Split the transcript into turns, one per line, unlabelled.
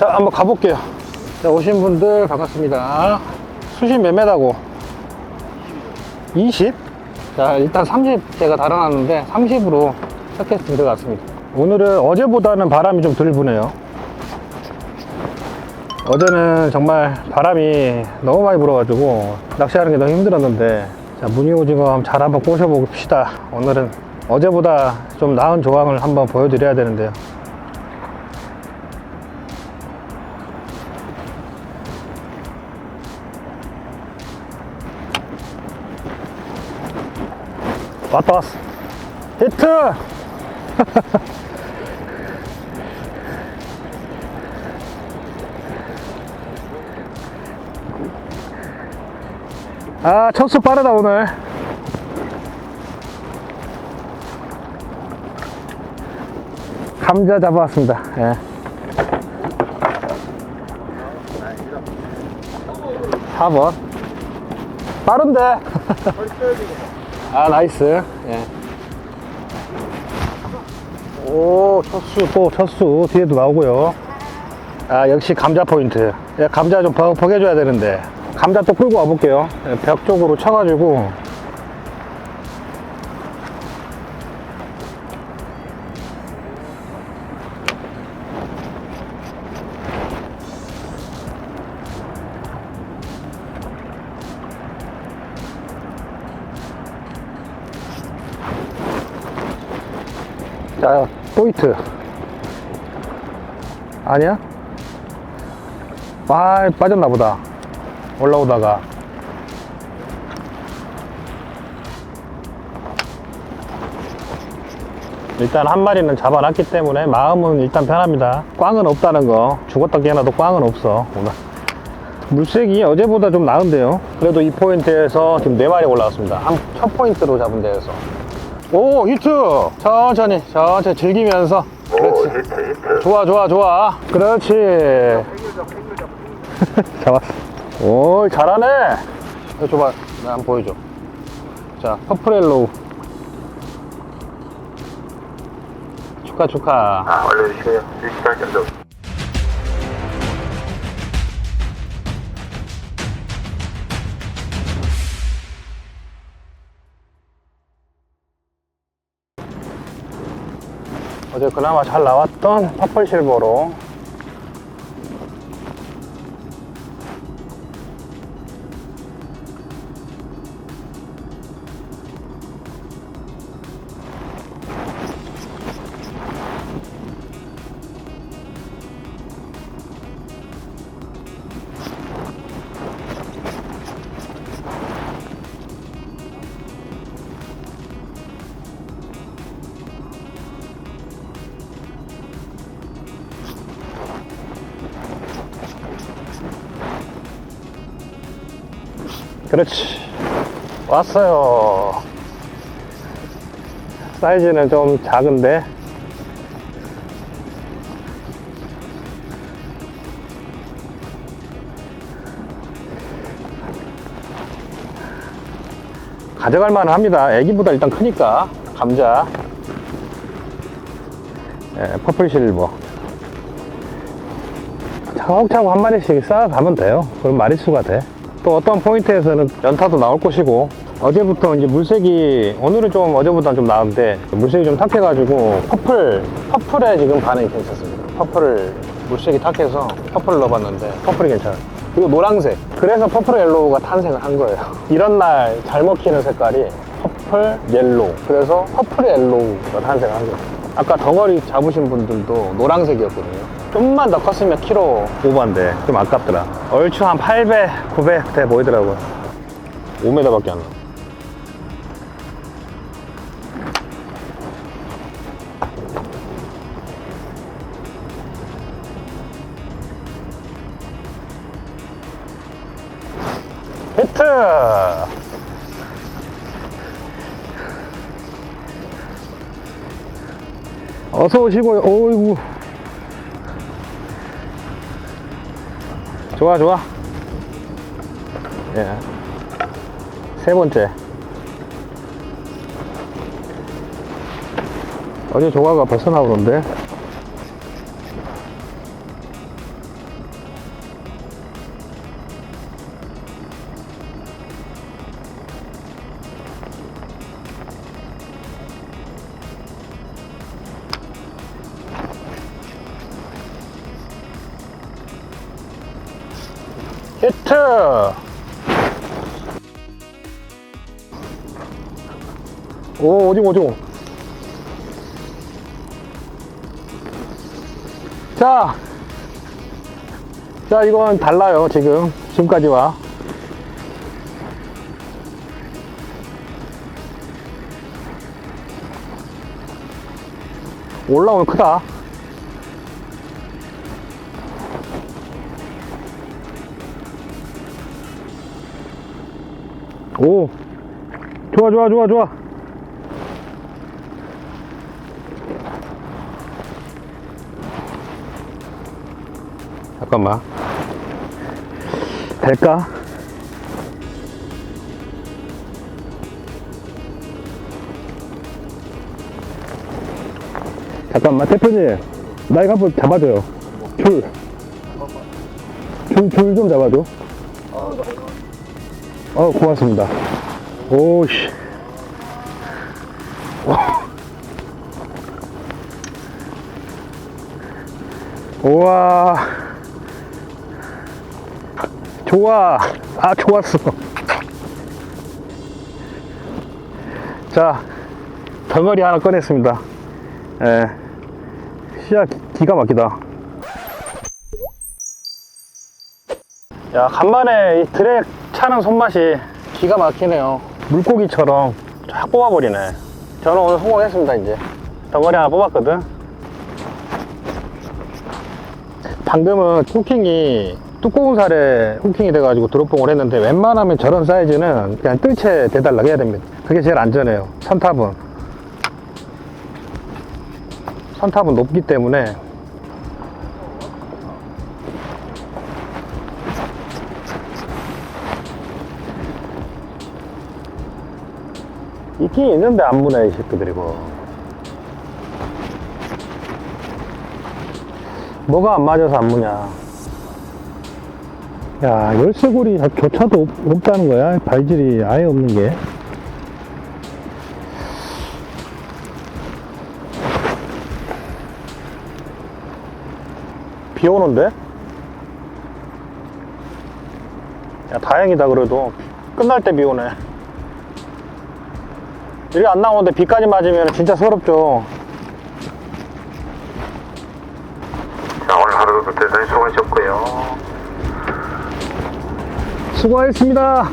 자, 한번 가볼게요. 자, 오신 분들 반갑습니다. 수심 몇 메다고? 20? 자, 일단 30 제가 달아놨는데 30으로 첫 캐스팅 들어갔습니다. 오늘은 어제보다는 바람이 좀 덜 부네요. 어제는 정말 바람이 너무 많이 불어가지고 낚시하는 게 너무 힘들었는데 자, 무늬 오징어 잘 한번 꼬셔봅시다. 오늘은 어제보다 좀 나은 조항을 한번 보여드려야 되는데요. 왔다 왔어. 히트! 아, 첫수 빠르다, 오늘. 감자 잡아왔습니다. 예. 4번. 빠른데? 아, 나이스. 예. 오, 첫수, 또 첫수. 뒤에도 나오고요. 아, 역시 감자 포인트. 예, 감자 좀 버, 버겨줘야 되는데. 감자 또 끌고 와볼게요. 예, 벽 쪽으로 쳐가지고. 자, 포인트. 아니야? 아, 빠졌나 보다. 올라오다가. 일단 한 마리는 잡아놨기 때문에 마음은 일단 편합니다. 꽝은 없다는 거. 죽었다 깨어나도 꽝은 없어, 오늘. 물색이 어제보다 좀 나은데요. 그래도 이 포인트에서 지금 네 마리 올라왔습니다. 한, 첫 포인트로 잡은 데에서. 오, 히트! 천천히, 천천히 즐기면서. 그렇지. 좋아, 좋아, 좋아. 그렇지. 잡았어. 오, 잘하네. 이거 줘봐. 나 한번 보여줘. 자, 퍼플엘로우. 축하, 축하.
아, 올려주시고요. 일시간 견적.
어제 그나마 잘 나왔던 퍼플 실버로. 그렇지. 왔어요. 사이즈는 좀 작은데. 가져갈 만은 합니다. 애기보다 일단 크니까. 감자. 예, 퍼플 실버. 차곡차곡 한 마리씩 쌓아가면 돼요. 그럼 마리수가 돼. 또 어떤 포인트에서는 연타도 나올 것이고 어제부터 이제 물색이 오늘은 좀 어제보다는 좀 나은데 물색이 좀 탁해가지고 퍼플 퍼플에 지금 반응이 괜찮습니다. 퍼플을 물색이 탁해서 퍼플을 넣어봤는데 퍼플이 괜찮아요. 그리고 노란색. 그래서 퍼플 옐로우가 탄생을 한 거예요. 이런 날 잘 먹히는 색깔이 퍼플 옐로우. 그래서 퍼플 옐로우가 탄생을 한 거예요. 아까 덩어리 잡으신 분들도 노란색이었거든요. 좀만 더 컸으면 키로 오버인데 좀 아깝더라. 얼추 한 800, 900 돼 보이더라고요. 5m밖에 안 나. 히트! 어서 오시고요. 어이구. 좋아, 좋아. 예. 세 번째. 어제 조가가 벌써 나오던데. 히트! 오, 오징어, 오징어. 자, 자, 이건 달라요, 지금. 지금까지와. 올라오면 크다. 오, 좋아, 좋아, 좋아, 좋아. 잠깐만. 될까? 잠깐만, 대표님. 나 이거 한번 잡아줘요. 줄. 줄, 줄좀 잡아줘. 어, 고맙습니다. 오씨. 우와. 좋아. 아, 좋았어. 자, 덩어리 하나 꺼냈습니다. 예. 시야 기- 기가 막히다. 야, 간만에 이 드랙 차는 손맛이 기가 막히네요. 물고기처럼 쫙 뽑아버리네. 저는 오늘 성공했습니다, 이제. 덩어리 하나 뽑았거든. 방금은 후킹이 두꺼운 살에 후킹이 돼가지고 드롭봉을 했는데 웬만하면 저런 사이즈는 그냥 뜰채 대달라고 해야 됩니다. 그게 제일 안전해요. 선탑은. 선탑은 높기 때문에 있긴 있는데 안 무네 이 새끼들이 고. 뭐가 안 맞아서 안 무냐. 야 열쇠고리 조차도 없- 없다는 거야? 발질이 아예 없는 게? 비 오는데? 야 다행이다 그래도. 끝날 때 비 오네 이게 안 나오는데 비까지 맞으면 진짜 서럽죠
자, 오늘 하루도 대단히 수고하셨고요.
수고하셨습니다